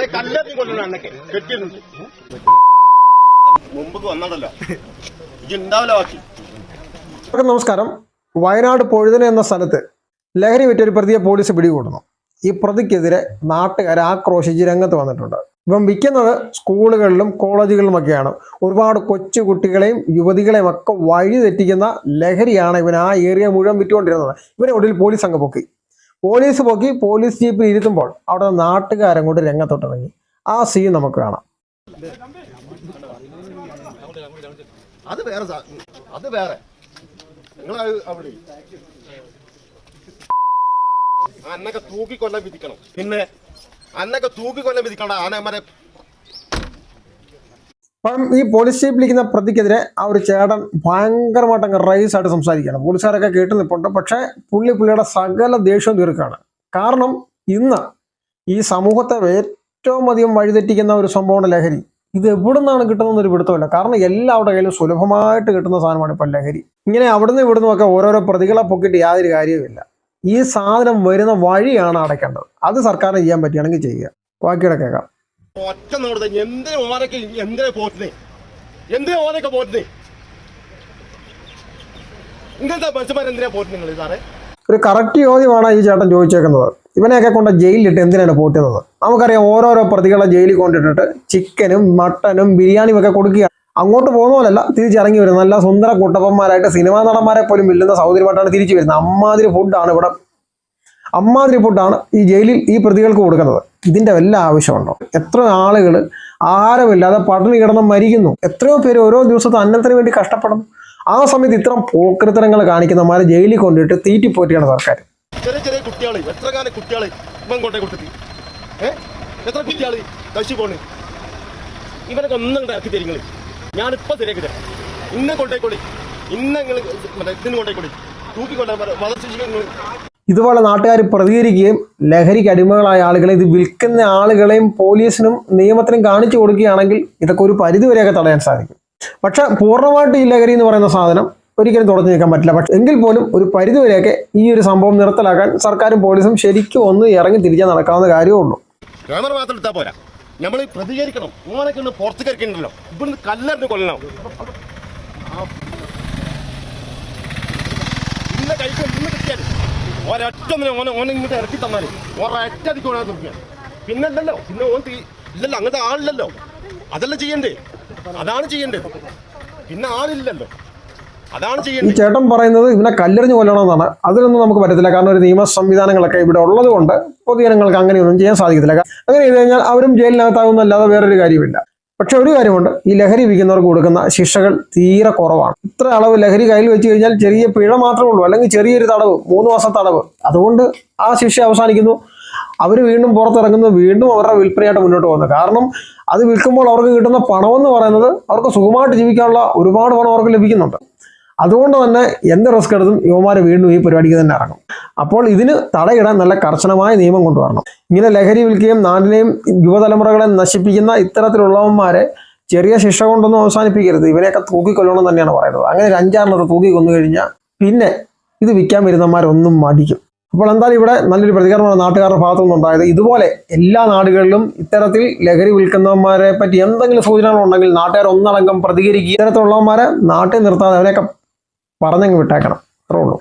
അല്ലെ കല്ലെത്തി അന്നൊക്കെ കെട്ടിയിട്ടുണ്ട് മുമ്പ് വന്നതല്ലോ. ഇത് ഉണ്ടാവില്ല ബാക്കി നമസ്കാരം. വയനാട് പൊഴുതന എന്ന സ്ഥലത്ത് ലഹരി വിറ്റ ഒരു പ്രതിയെ പോലീസ് പിടികൂടുന്നു. ഈ പ്രതിക്കെതിരെ നാട്ടുകാർ ആക്രോശിച്ച് രംഗത്ത് വന്നിട്ടുണ്ട്. ഇപ്പം വിൽക്കുന്നത് സ്കൂളുകളിലും കോളേജുകളിലുമൊക്കെയാണ്. ഒരുപാട് കൊച്ചു കുട്ടികളെയും യുവതികളെയും ഒക്കെ വഴി തെറ്റിക്കുന്ന ലഹരിയാണ് ഇവൻ ആ ഏരിയ മുഴുവൻ വിറ്റുകൊണ്ടിരുന്നത്. ഇവരെ ഒടുവിൽ പോലീസ് അങ്ങ് പൊക്കി. പോലീസ് പോക്കി പോലീസ് ജീപ്പിൽ ഇരുത്തുമ്പോൾ അവിടെ നാട്ടുകാരും കൂടി രംഗത്തോട്ടിറങ്ങി. ആ സീൻ നമുക്ക് കാണാം. അത് വേറെ അത് വേറെ. അന്നൊക്കെ തൂക്കിക്കൊല്ലം വിധിക്കണം. പിന്നെ അന്നൊക്കെ തൂക്കിക്കൊല്ലം വിധിക്കണം ആനമരെ അപ്പം ഈ പോലീസ് വിളിക്കുന്ന പ്രതിക്കെതിരെ ആ ഒരു ചേട്ടൻ ഭയങ്കരമായിട്ട് റൈസ് ആയിട്ട് സംസാരിക്കുകയാണ്. പോലീസുകാരൊക്കെ കേട്ട് നിൽപ്പുണ്ട് പക്ഷേ പുള്ളി പുള്ളിയുടെ സകല ദേഷ്യവും തീർക്കുകയാണ്. കാരണം ഇന്ന് ഈ സമൂഹത്തെ ഏറ്റവും അധികം വഴിതെറ്റിക്കുന്ന ഒരു സംഭവമാണ് ലഹരി. ഇത് എവിടെ നിന്നാണ് കിട്ടുന്നതെന്ന് ഒരു പിടുത്തമില്ല കാരണം എല്ലാവരുടെ കയ്യിലും സുലഭമായിട്ട് കിട്ടുന്ന സാധനമാണ് ഇപ്പം ലഹരി. ഇങ്ങനെ അവിടുന്ന് ഇവിടുന്ന് ഒക്കെ ഓരോരോ പ്രതികളെ പൊക്കിയിട്ട് യാതൊരു കാര്യവുമില്ല. ഈ സാധനം വരുന്ന വഴിയാണ് അടയ്ക്കേണ്ടത്. അത് സർക്കാരിന് ചെയ്യാൻ പറ്റുകയാണെങ്കിൽ ചെയ്യുക. ബാക്കിയുടെ കേൾക്കാം. ഒറ്റ നോട് എന്തിനെ ഓനൊക്കെ എന്തിനെ പോറ്റുന്നേ? എന്തിനാ ഓനൊക്കെ പോറ്റുന്നേ? ഇങ്ങനത്തെ മനുഷ്യന്മാരെന്തിനാ പോറ്റുന്നത് നിങ്ങൾ സാറേ? ഒരു കറക്റ്റ് ചോദ്യമാണ് ഈ ചേട്ടൻ ചോദിച്ചേക്കുന്നത്. ഇവനെയൊക്കെ കൊണ്ട് ജയിലിലിട്ട് എന്തിനാണ് പോറ്റുന്നത്? നമുക്കറിയാം ഓരോരോ പ്രതികളെ ജയിലിൽ കൊണ്ടിട്ടിട്ട് ചിക്കനും മട്ടനും ബിരിയാണിയും ഒക്കെ കൊടുക്കുക അങ്ങോട്ട് പോകുന്ന പോലല്ല തിരിച്ചിറങ്ങി വരുന്നത്. നല്ല സുന്ദര കുട്ടപ്പന്മാരായിട്ട് സിനിമാ നടന്മാരെ പോലും ഇല്ലുന്ന സൗകര്യമായിട്ടാണ് തിരിച്ചു വരുന്നത്. അമ്മാതിരി ഫുഡാണ് ഇവിടെ. അമ്മാതിരി ഫുഡാണ് ഈ ജയിലിൽ ഈ പ്രതികൾക്ക് കൊടുക്കുന്നത്. ഇതിന്റെ വല്ല ആവശ്യമുണ്ടോ? എത്ര ആളുകൾ ആഹാരമില്ലാതെ പട്ടിണി കിടന്ന് മരിക്കുന്നു? എത്രയോ പേര് ഓരോ ദിവസത്തെ അന്നത്തിന് വേണ്ടി കഷ്ടപ്പെടുന്നു. ആ സമയത്ത് ഇത്തരം പോക്കൃത്തരങ്ങൾ കാണിക്കുന്നമാരെ ജയിലിൽ കൊണ്ടിട്ട് തീറ്റിപ്പോറ്റിയാണ് സർക്കാർ ചെറിയ ചെറിയ കുട്ടികൾ എത്ര കാലം കുട്ടികൾ ഇവൻ കൊണ്ടേ കൊടുത്തിട്ട്? ഏ? എത്ര കുട്ടികൾ കഴിച്ചു പോണ്. ഇവനൊക്കെ ഒന്നും ഇറക്കി തരിങ്ങൾ ഞാനിപ്പോ ശരിയാക്കി തരാം. ഇന്നെ കൊണ്ടേക്കൊള്ളി. ഇന്ന ഇതിന് കൊണ്ടേക്കൊള്ളി. തൂക്കിക്കൊണ്ടാ വളർച്ച ഇതുപോലെ നാട്ടുകാർ പ്രതികരിക്കുകയും ലഹരിക്ക് അടിമകളായ ആളുകളെ ഇത് വിൽക്കുന്ന ആളുകളെയും പോലീസിനും നിയമത്തിനും കാണിച്ചു കൊടുക്കുകയാണെങ്കിൽ ഇതൊക്കെ ഒരു പരിധിവരെയൊക്കെ തടയാൻ സാധിക്കും. പക്ഷെ പൂർണമായിട്ട് ഈ ലഹരി എന്ന് പറയുന്ന സാധനം ഒരിക്കലും തുടച്ചു നീക്കാൻ പറ്റില്ല. പക്ഷെ എങ്കിൽ പോലും ഒരു പരിധിവരെയൊക്കെ ഈ ഒരു സംഭവം നിർത്തലാക്കാൻ സർക്കാരും പോലീസും ശരിക്കും ഒന്ന് ഇറങ്ങി തിരിച്ചാൽ നടക്കാവുന്ന കാര്യമേ ഉള്ളൂ. ക്യാമറ മാത്രം പോരാ. നമ്മൾ കൊല്ലണം. ഇന്ന ഒരൊറ്റ ഓനെ ഓനെ ഇങ്ങോട്ട് ഇറക്കി തന്നാൽ ഒരൊറ്റ അധികം ഓനെ പിന്നെ അല്ലല്ലോ പിന്നെ ഓൻ തീ ഇല്ലല്ലോ അങ്ങനത്തെ ആളില്ലല്ലോ. അതല്ല ചെയ്യണ്ടേ? അതാണ് ചെയ്യണ്ടേ. പിന്നെ ആളില്ലല്ലോ. ഈ ചേട്ടൻ പറയുന്നത് ഇവനെ കല്ലെറിഞ്ഞ് കൊല്ലണമെന്നാണ്. അതിനൊന്നും നമുക്ക് പറ്റത്തില്ല. കാരണം ഒരു നിയമ സംവിധാനങ്ങളൊക്കെ ഇവിടെ ഉള്ളത് കൊണ്ട് പൊതുജനങ്ങൾക്ക് അങ്ങനെയൊന്നും ചെയ്യാൻ സാധിക്കത്തില്ല. അങ്ങനെ ചെയ്ത് കഴിഞ്ഞാൽ അവരും ജയിലിനകത്താകുന്നല്ലാതെ വേറൊരു കാര്യമില്ല പക്ഷെ ഒരു കാര്യമുണ്ട് ഈ ലഹരി വിൽക്കുന്നവർക്ക് കൊടുക്കുന്ന ശിക്ഷകൾ തീരെ കുറവാണ്. ഇത്ര അളവ് ലഹരി കയ്യിൽ വെച്ച് കഴിഞ്ഞാൽ ചെറിയ പിഴ മാത്രമേ ഉള്ളൂ അല്ലെങ്കിൽ ചെറിയൊരു തടവ് മൂന്ന് മാസം തടവ്. അതുകൊണ്ട് ആ ശിക്ഷ അവസാനിക്കുന്നു. അവർ വീണ്ടും പുറത്തിറങ്ങുന്നു വീണ്ടും അവരുടെ വിൽപ്പനയായിട്ട് മുന്നോട്ട് പോകുന്നു. കാരണം അത് വിൽക്കുമ്പോൾ അവർക്ക് കിട്ടുന്ന പണമെന്ന് പറയുന്നത് അവർക്ക് സുഖമായിട്ട് ജീവിക്കാനുള്ള ഒരുപാട് പണം അവർക്ക് ലഭിക്കുന്നുണ്ട്. അതുകൊണ്ട് തന്നെ എന്ത് റിസ്ക് എടുത്തും യുവമാർ വീണ്ടും ഈ പരിപാടിക്ക് തന്നെ ഇറങ്ങും. അപ്പോൾ ഇതിന് തടയിടാൻ നല്ല കർശനമായ നിയമം കൊണ്ടുവരണം. ഇങ്ങനെ ലഹരി വിൽക്കുകയും നാടിനെയും യുവതലമുറകളെ നശിപ്പിക്കുന്ന ഇത്തരത്തിലുള്ളവന്മാരെ ചെറിയ ശിക്ഷ കൊണ്ടൊന്നും അവസാനിപ്പിക്കരുത്. ഇവരെയൊക്കെ തൂക്കിക്കൊല്ലണം തന്നെയാണ് പറയുന്നത്. അങ്ങനെ ഒരു അഞ്ചാറിനൊക്കെ തൂക്കി കൊന്നു കഴിഞ്ഞാൽ പിന്നെ ഇത് വിൽക്കാൻ വരുന്നവന്മാരൊന്നും മടിക്കും. അപ്പോൾ എന്തായാലും ഇവിടെ നല്ലൊരു പ്രതികരണമാണ് നാട്ടുകാരുടെ ഭാഗത്തു നിന്നുണ്ടായത്. ഇതുപോലെ എല്ലാ നാടുകളിലും ഇത്തരത്തിൽ ലഹരി വിൽക്കുന്നവന്മാരെ പറ്റി എന്തെങ്കിലും സൂചനകളുണ്ടെങ്കിൽ നാട്ടുകാർ ഒന്നടങ്കം പ്രതികരിക്കുക. ഇത്തരത്തിലുള്ളവന്മാരെ നാട്ടിൽ നിർത്താതെ അവരെയൊക്കെ പറഞ്ഞങ്ങ് വിട്ടേക്കണം. അത്രേ ഉള്ളൂ.